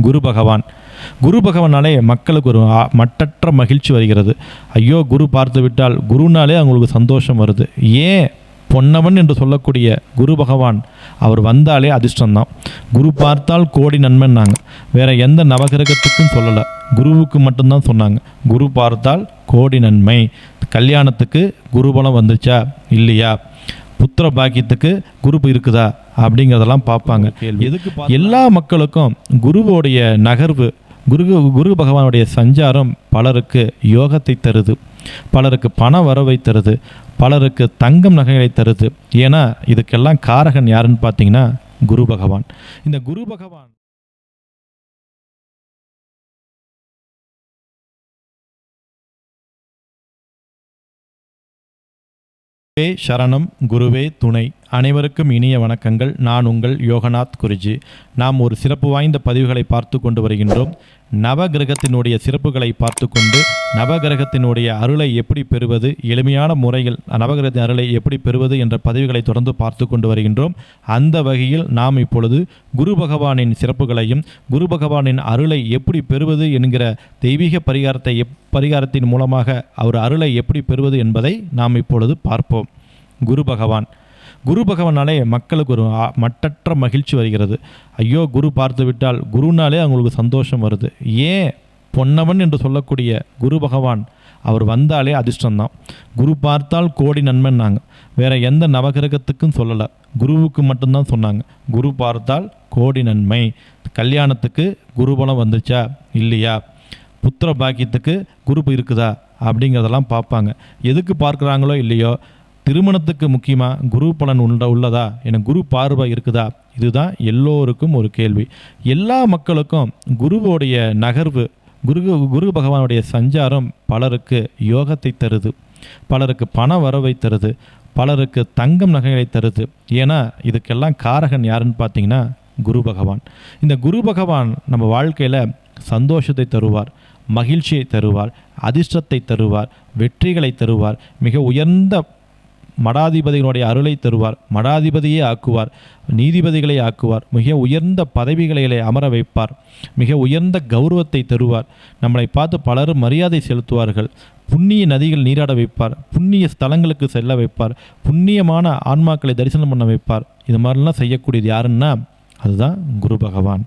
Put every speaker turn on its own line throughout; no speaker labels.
குரு பகவான். குரு பகவானாலே மக்களுக்கு ஒரு மட்டற்ற மகிழ்ச்சி வருகிறது. ஐயோ குரு பார்த்து விட்டால் குருனாலே அவங்களுக்கு சந்தோஷம் வருது. ஏன்? பொன்னவன் என்று சொல்லக்கூடிய குரு பகவான் அவர் வந்தாலே அதிர்ஷ்டம்தான். குரு பார்த்தால் கோடி நன்மைன்னாங்க. வேற எந்த நவகிரகத்துக்கும் சொல்லலை. குருவுக்கு மட்டும்தான் சொன்னாங்க. குரு பார்த்தால் கோடி நன்மை. கல்யாணத்துக்கு குருபலம் வந்துச்சா? இல்லையா? புத்திர பாக்கியத்துக்கு குரு இருக்குதா அப்படிங்கிறதெல்லாம் பார்ப்பாங்க. எதுக்கு எல்லா மக்களுக்கும் குருவோடைய நகர்வு குரு குரு பகவானுடைய சஞ்சாரம் பலருக்கு யோகத்தை தருது. பலருக்கு பண வரவை தருது. பலருக்கு தங்கம் நகைகளை தருது. ஏன்னா இதுக்கெல்லாம் காரகன் யாருன்னு பார்த்தீங்கன்னா குரு பகவான். இந்த குரு பகவான் குருவே சரணம் குருவே துணை. அனைவருக்கும் இனிய வணக்கங்கள். நான் உங்கள் யோகநாத் குருஜி. நாம் ஒரு சிறப்பு வாய்ந்த பதிவுகளை பார்த்து கொண்டு வருகின்றோம். நவகிரகத்தினுடைய சிறப்புகளை பார்த்து கொண்டு நவகிரகத்தினுடைய அருளை எப்படி பெறுவது எளிமையான முறையில் நவகிரகத்தின் அருளை எப்படி பெறுவது என்ற பதிவுகளை தொடர்ந்து பார்த்து கொண்டு வருகின்றோம். அந்த வகையில் நாம் இப்பொழுது குரு பகவானின் சிறப்புகளையும் குரு பகவானின் அருளை எப்படி பெறுவது என்கிற தெய்வீக பரிகாரத்தை எப் பரிகாரத்தின் மூலமாக அவர் அருளை எப்படி பெறுவது என்பதை நாம் இப்பொழுது பார்ப்போம். குரு பகவான் குரு பகவானாலே மக்களுக்கு ஒரு மட்டற்ற மகிழ்ச்சி வருகிறது. ஐயோ குரு பார்த்து விட்டால் குருனாலே அவங்களுக்கு சந்தோஷம் வருது. ஏன்? பொன்னவன் என்று சொல்லக்கூடிய குரு பகவான் அவர் வந்தாலே அதிர்ஷ்டம்தான். குரு பார்த்தால் கோடி நன்மைன்னாங்க. வேற எந்த நவகிரகத்துக்கும் சொல்லலை. குருவுக்கு மட்டும்தான் சொன்னாங்க. குரு பார்த்தால் கோடி நன்மை. கல்யாணத்துக்கு குருபலம் வந்துச்சா? இல்லையா? புத்திர பாக்கியத்துக்கு குரு இருக்குதா அப்படிங்கிறதெல்லாம் பார்ப்பாங்க. எதுக்கு பார்க்குறாங்களோ இல்லையோ? திருமணத்துக்கு முக்கியமாக குரு பலன் உண்ட உள்ளதா? என குரு பார்வை இருக்குதா? இதுதான் எல்லோருக்கும் ஒரு கேள்வி. எல்லா மக்களுக்கும் குருவோடைய நகர்வு குரு குரு பகவானுடைய சஞ்சாரம் பலருக்கு யோகத்தை தருது. பலருக்கு பண வரவை தருது. பலருக்கு தங்கம் நகைகளை தருது. ஏன்னா இதுக்கெல்லாம் காரகன் யாருன்னு பார்த்தீங்கன்னா குரு பகவான். இந்த குரு பகவான் நம்ம வாழ்க்கையில் சந்தோஷத்தை தருவார் மகிழ்ச்சியை தருவார் அதிர்ஷ்டத்தை தருவார் வெற்றிகளை தருவார். மிக உயர்ந்த மடாதிபதிகளுடைய அருளை தருவார் மடாதிபதியே ஆக்குவார் நீதிபதிகளை ஆக்குவார் மிக உயர்ந்த பதவிகளை அமர வைப்பார் மிக உயர்ந்த கௌரவத்தை தருவார். நம்மளை பார்த்து பலரும் மரியாதை செலுத்துவார்கள். புண்ணிய நதிகள் நீராட வைப்பார் புண்ணிய ஸ்தலங்களுக்கு செல்ல வைப்பார் புண்ணியமான ஆன்மாக்களை தரிசனம் பண்ண வைப்பார். இது மாதிரிலாம் செய்யக்கூடியது யாருன்னா அதுதான் குரு பகவான்.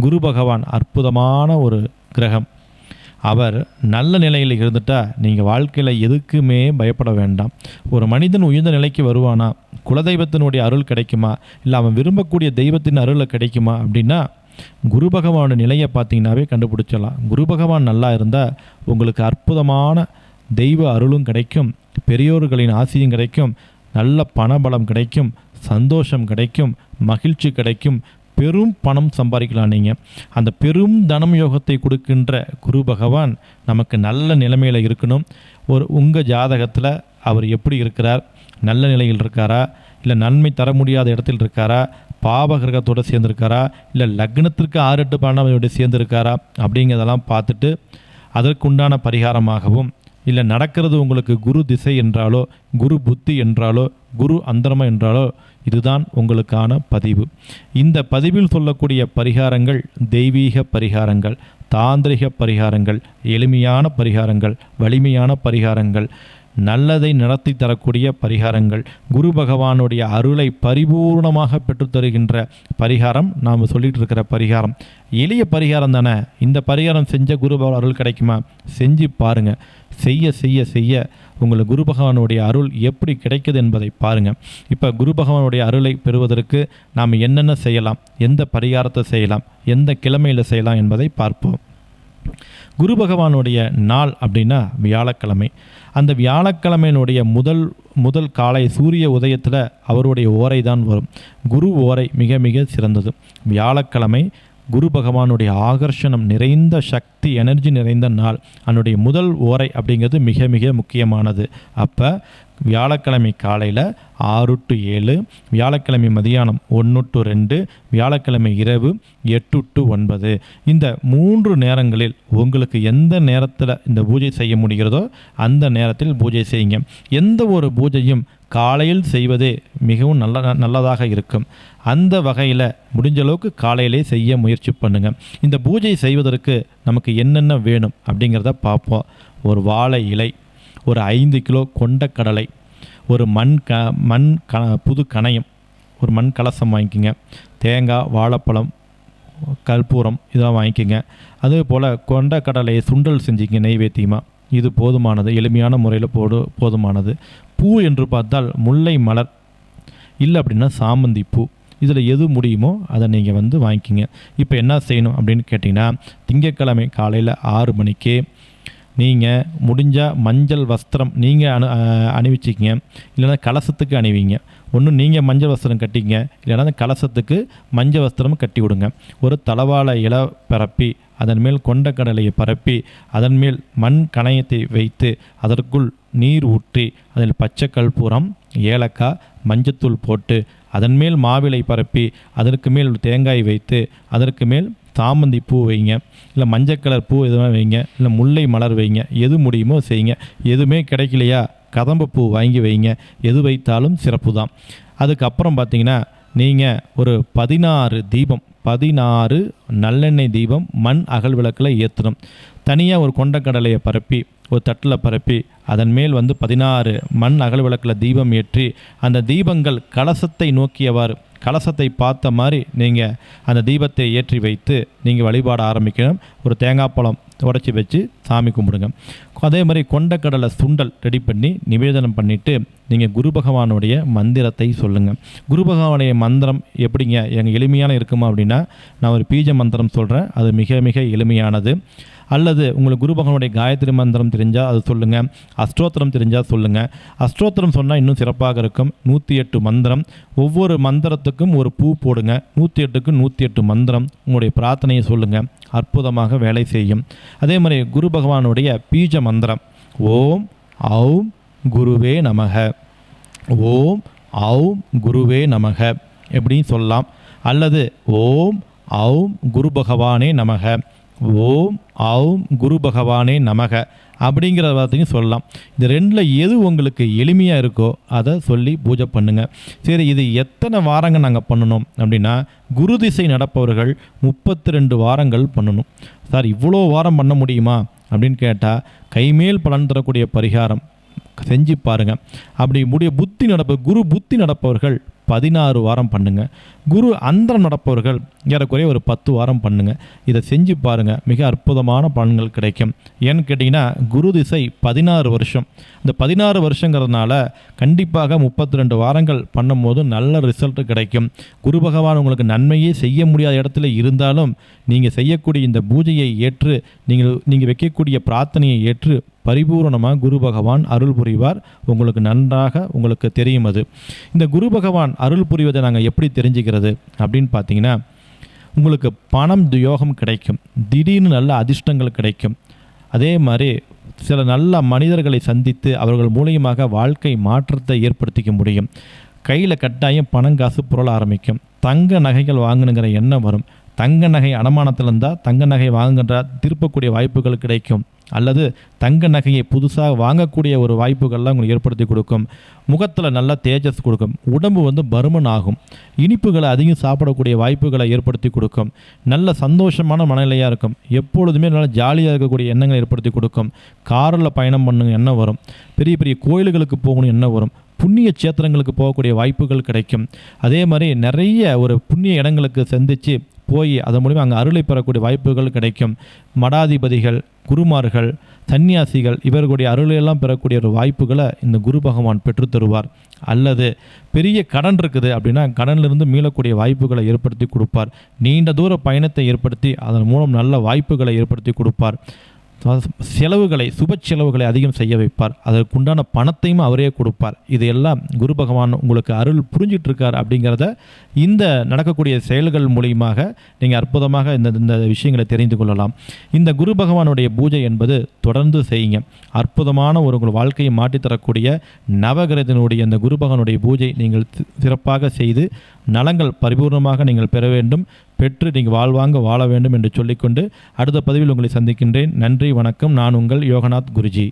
குரு பகவான் அற்புதமான ஒரு கிரகம். அவர் நல்ல நிலையில் இருந்துட்டா நீங்கள் வாழ்க்கையில் எதுக்குமே பயப்பட வேண்டாம். ஒரு மனிதன் உயர்ந்த நிலைக்கு வருவானா? குலதெய்வத்தினுடைய அருள் கிடைக்குமா? இல்லை அவன் விரும்பக்கூடிய தெய்வத்தின் அருளை கிடைக்குமா? அப்படின்னா குரு பகவானோட நிலையை பார்த்தீங்கன்னாவே கண்டுபிடிச்சிடலாம். குரு பகவான் நல்லா இருந்தால் உங்களுக்கு அற்புதமான தெய்வ அருளும் கிடைக்கும். பெரியோர்களின் ஆசையும் கிடைக்கும். நல்ல பணபலம் கிடைக்கும். சந்தோஷம் கிடைக்கும். மகிழ்ச்சி கிடைக்கும். பெரும் பணம் சம்பாதிக்கலாம் நீங்கள் அந்த பெரும் தனம் யோகத்தை கொடுக்கின்ற குரு பகவான் நமக்கு நல்ல நிலைமையில் இருக்கணும். ஒரு உங்கள் ஜாதகத்தில் அவர் எப்படி இருக்கிறார்? நல்ல நிலையில் இருக்காரா? இல்லை நன்மை தர முடியாத இடத்தில் இருக்காரா? பாப கிரகத்தோடு சேர்ந்துருக்காரா? இல்லை லக்னத்திற்கு ஆறு எட்டு பன்னெண்டோட சேர்ந்துருக்காரா? அப்படிங்கிறதெல்லாம் பார்த்துட்டு அதற்குண்டான பரிகாரமாகவும் இல்லை நடக்கிறது உங்களுக்கு குரு திசை என்றாலோ குரு புத்தி என்றாலோ குரு அந்தரமா என்றாலோ இதுதான் உங்களுக்கான பதிவு. இந்த பதிவில் சொல்லக்கூடிய பரிகாரங்கள் தெய்வீக பரிகாரங்கள் தாந்திரிக பரிகாரங்கள் எளிமையான பரிகாரங்கள் வலிமையான பரிகாரங்கள் நல்லதை நடத்தி தரக்கூடிய பரிகாரங்கள். குரு பகவானுடைய அருளை பரிபூர்ணமாக பெற்றுத்தருகின்ற பரிகாரம் நாம் சொல்லிட்டு இருக்கிற பரிகாரம். எளிய பரிகாரம் தானே? இந்த பரிகாரம் செஞ்ச குரு பகவான் அருள் கிடைக்குமா? செஞ்சு பாருங்க. செய்ய செய்ய செய்ய உங்களுக்கு குரு பகவானுடைய அருள் எப்படி கிடைக்குது என்பதை பாருங்க. இப்போ குரு பகவானுடைய அருளை பெறுவதற்கு நாம் என்னென்ன செய்யலாம்? எந்த பரிகாரத்தை செய்யலாம்? எந்த கிழமையில் செய்யலாம் என்பதை பார்ப்போம். குரு பகவானுடைய நாள் அப்படின்னா வியாழக்கிழமை. அந்த வியாழக்கிழமையினுடைய முதல் முதல் காலை சூரிய உதயத்தில் அவருடைய ஓரை தான் வரும். குரு ஓரை மிக மிக சிறந்தது. வியாழக்கிழமை குரு பகவானுடைய ஆகர்ஷணம் நிறைந்த சக்தி எனர்ஜி நிறைந்த நாள். அதனுடைய முதல் ஓரை அப்படிங்கிறது மிக மிக முக்கியமானது. அப்போ வியாழக்கிழமை காலையில் ஆறு டு ஏழு வியாழக்கிழமை மதியானம் ஒன்று டு ரெண்டு வியாழக்கிழமை இரவு எட்டு டு ஒன்பது. இந்த மூன்று நேரங்களில் உங்களுக்கு எந்த நேரத்தில் இந்த பூஜை செய்ய முடிகிறதோ அந்த நேரத்தில் பூஜை செய்யுங்க. எந்த ஒரு பூஜையும் காலையில் செய்வதே மிகவும் நல்ல நல்லதாக இருக்கும். அந்த வகையில் முடிஞ்ச அளவுக்கு காலையிலே செய்ய முயற்சி பண்ணுங்கள் இந்த பூஜை செய்வதற்கு நமக்கு என்னென்ன வேணும் அப்படிங்கிறத பார்ப்போம். ஒரு வாழை இலை ஒரு ஐந்து கிலோ கொண்டக்கடலை ஒரு மண் க மண் க புது கணையம் ஒரு மண் கலசம் வாங்கிக்கோங்க. தேங்காய் வாழைப்பழம் கற்பூரம் இதெல்லாம் வாங்கிக்கோங்க. அதே போல் கொண்டக்கடலையை சுண்டல் செஞ்சுங்க நெய்வேத்தியமாக இது போதுமானது எளிமையான முறையில் போடு போதுமானது. பூ என்று பார்த்தால் முல்லை மலர் இல்லை அப்படின்னா சாமந்தி பூ. இதில் எது முடியுமோ அதை நீங்கள் வந்து வாங்கிக்கிங்க. இப்போ என்ன செய்யணும் அப்படின்னு கேட்டிங்கன்னா திங்கட்கிழமை காலையில் ஆறு மணிக்கு நீங்கள் முடிஞ்சால் மஞ்சள் வஸ்திரம் நீங்கள் அணு அணிவிச்சிக்கிங்க. இல்லைன்னா கலசத்துக்கு அணிவிங்க. ஒன்று நீங்கள் மஞ்சள் வஸ்திரம் கட்டிங்க. இல்லைன்னா அந்த கலசத்துக்கு மஞ்சள் வஸ்திரம் கட்டி விடுங்க. ஒரு தளவாழ இலை பரப்பி அதன் மேல் கொண்ட கடலையை பரப்பி அதன் மேல் மண் கணையத்தை வைத்து அதற்குள் நீர் ஊற்றி அதில் பச்சை கற்பூரம் ஏலக்காய் மஞ்சத்தூள் போட்டு அதன் மேல் மாவிலை பரப்பி அதற்கு மேல் தேங்காய் வைத்து அதற்கு மேல் சாமந்தி பூ வைங்க இல்லை மஞ்சள் கலர் பூ எதுவும் வைங்க இல்லை முல்லை மலர் வைங்க எது முடியுமோ செய்யுங்க. எதுவுமே கிடைக்கலையா கதம்ப பூ வாங்கி வைங்க எது வைத்தாலும் சிறப்பு தான். அதுக்கப்புறம் பார்த்தீங்கன்னா நீங்கள் ஒரு பதினாறு தீபம் பதினாறு நல்லெண்ணெய் தீபம் மண் அகல் விளக்கில் ஏற்றணும் தனியாக ஒரு கொண்டக்கடலையை பரப்பி ஒரு தட்டில் பரப்பி அதன் மேல் வந்து பதினாறு மண் அகல் விளக்கில் தீபம் ஏற்றி அந்த தீபங்கள் கலசத்தை நோக்கியவாறு கலசத்தை பார்த்த மாதிரி நீங்கள் அந்த தீபத்தை ஏற்றி வைத்து நீங்கள் வழிபாட ஆரம்பிக்கணும். ஒரு தேங்காய் பழம் உடச்சி வச்சு சாமி கும்பிடுங்க. அதே மாதிரி கொண்டக்கடலை சுண்டல் ரெடி பண்ணி நிவேதனம் பண்ணிவிட்டு நீங்கள் குரு பகவானுடைய மந்திரத்தை சொல்லுங்கள் குரு பகவானுடைய மந்திரம் எப்படிங்க? எங்கள் எளிமையான இருக்குமா அப்படின்னா நான் ஒரு பீஜ மந்திரம் சொல்கிறேன் அது மிக மிக எளிமையானது. அல்லது உங்களுக்கு குரு பகவானுடைய காயத்ரி மந்திரம் தெரிஞ்சால் அது சொல்லுங்கள் அஷ்டோத்திரம் தெரிஞ்சால் சொல்லுங்கள் அஷ்டோத்திரம் சொன்னால் இன்னும் சிறப்பாக இருக்கும். நூற்றி எட்டு மந்திரம். ஒவ்வொரு மந்திரத்துக்கும் ஒரு பூ போடுங்க. நூற்றி எட்டுக்கு நூற்றி எட்டு மந்திரம். உங்களுடைய பிரார்த்தனையை சொல்லுங்கள் அற்புதமாக வேலை செய்யும். அதே மாதிரி குரு பகவானுடைய பீஜ மந்திரம். ஓம் ஔம் குருவே நமக. ஓம் ஔம் குருவே நமக. எப்படின்னு சொல்லலாம். அல்லது ஓம் ஔம் குரு பகவானே நமக. ஓம் ஔம் குரு பகவானே நமக அப்படிங்கிற வார்த்தையும் சொல்லலாம். இந்த ரெண்டில் எது உங்களுக்கு எளிமையாக இருக்கோ அதை சொல்லி பூஜை பண்ணுங்கள் சரி இது எத்தனை வாரங்கள் நாங்கள் பண்ணணும் அப்படின்னா குரு திசை நடப்பவர்கள் முப்பத்தி ரெண்டு வாரங்கள் பண்ணணும். சார் இவ்வளோ வாரம் பண்ண முடியுமா அப்படின்னு கேட்டால் கைமேல் பலன் தரக்கூடிய பரிகாரம் செஞ்சு பாருங்கள் அப்படி முடிய புத்தி நடப்பு குரு புத்தி நடப்பவர்கள் பதினாறு வாரம் பண்ணுங்கள் குரு அந்தரம் நடப்பவர்கள் ஏறக்குறைய ஒரு பத்து வாரம் பண்ணுங்கள் இதை செஞ்சு பாருங்கள் மிக அற்புதமான பலன்கள் கிடைக்கும். ஏன்னு கேட்டிங்கன்னா குரு திசை பதினாறு வருஷம். இந்த பதினாறு வருஷங்கிறதுனால கண்டிப்பாக முப்பத்தி ரெண்டு வாரங்கள் பண்ணும்போது நல்ல ரிசல்ட் கிடைக்கும். குரு பகவான் உங்களுக்கு நன்மையே செய்ய முடியாத இடத்துல இருந்தாலும் நீங்கள் செய்யக்கூடிய இந்த பூஜையை ஏற்று நீங்கள் நீங்கள் வைக்கக்கூடிய பிரார்த்தனையை ஏற்று பரிபூரணமாக குரு பகவான் அருள் புரிவார். உங்களுக்கு நன்றாக உங்களுக்கு தெரியும் அது. இந்த குரு பகவான் அருள் புரிவதை நாங்கள் எப்படி தெரிஞ்சுக்கிறது? அப்படின்னு பார்த்தீங்கன்னா உங்களுக்கு பணம் யோகம் கிடைக்கும். திடீர்னு நல்ல அதிர்ஷ்டங்கள் கிடைக்கும். அதே மாதிரி சில நல்ல மனிதர்களை சந்தித்து அவர்கள் மூலியமாக வாழ்க்கை மாற்றத்தை ஏற்படுத்திக்க முடியும். கையில் கட்டாயம் பணம் காசு புரள ஆரம்பிக்கும். தங்க நகைகள் வாங்கணுங்கிற எண்ணம் வரும். தங்க நகை அடமானத்தில் இருந்தால் தங்க நகை வாங்குகின்ற திருப்பக்கூடிய வாய்ப்புகள் கிடைக்கும். அல்லது தங்க நகையை புதுசாக வாங்கக்கூடிய ஒரு வாய்ப்புகள்லாம் உங்களுக்கு ஏற்படுத்தி கொடுக்கும். முகத்தில் நல்ல தேஜஸ் கொடுக்கும். உடம்பு வந்து பருமன் ஆகும் இனிப்புகளை அதிகம் சாப்பிடக்கூடிய வாய்ப்புகளை ஏற்படுத்தி கொடுக்கும். நல்ல சந்தோஷமான மனநிலையாக இருக்கும். எப்பொழுதுமே நல்ல ஜாலியாக இருக்கக்கூடிய எண்ணங்களை ஏற்படுத்தி கொடுக்கும். காரில் பயணம் பண்ணுங்க எண்ணம் வரும். பெரிய பெரிய கோயில்களுக்கு போகணும் எண்ணம் வரும். புண்ணிய சேத்திரங்களுக்கு போகக்கூடிய வாய்ப்புகள் கிடைக்கும். அதே மாதிரி நிறைய ஒரு புண்ணிய இடங்களுக்கு சந்தித்து போய் அதன் மூலிமா அங்கே அருளை பெறக்கூடிய வாய்ப்புகள் கிடைக்கும். மடாதிபதிகள் குருமார்கள் சன்னியாசிகள் இவர்களுடைய அருளையெல்லாம் பெறக்கூடிய ஒரு வாய்ப்புகளை இந்த குரு பகவான் பெற்றுத்தருவார் அல்லது பெரிய கடன் இருக்குது அப்படின்னா கடனிலிருந்து மீளக்கூடிய வாய்ப்புகளை ஏற்படுத்தி கொடுப்பார். நீண்ட தூர பயணத்தை ஏற்படுத்தி அதன் மூலம் நல்ல வாய்ப்புகளை ஏற்படுத்தி கொடுப்பார். செலவுகளை சுப செலவுகளை அதிகம் செய்ய வைப்பார். அதற்குண்டான பணத்தையும் அவரே கொடுப்பார். இது எல்லாம் குரு பகவான் உங்களுக்கு அருள் புரிஞ்சிட்டு இருக்கார் அப்படிங்கிறத இந்த நடக்கக்கூடிய செயல்கள் மூலியமாக நீங்கள் அற்புதமாக இந்த இந்த விஷயங்களை தெரிந்து கொள்ளலாம். இந்த குரு பகவானுடைய பூஜை என்பது தொடர்ந்து செய்யுங்க. அற்புதமான ஒரு உங்கள் வாழ்க்கையை மாற்றித்தரக்கூடிய நவகிரகத்தினுடைய இந்த குரு பகவானுடைய பூஜை நீங்கள் சிறப்பாக செய்து நலங்கள் பரிபூர்ணமாக நீங்கள் பெற வேண்டும். பெற்று நீங்கள் வாழ்வாங்க வாழ வேண்டும் என்று சொல்லிக்கொண்டு அடுத்த பதிவில் உங்களை சந்திக்கின்றேன். நன்றி வணக்கம். நான் உங்கள் யோகநாத் குருஜி.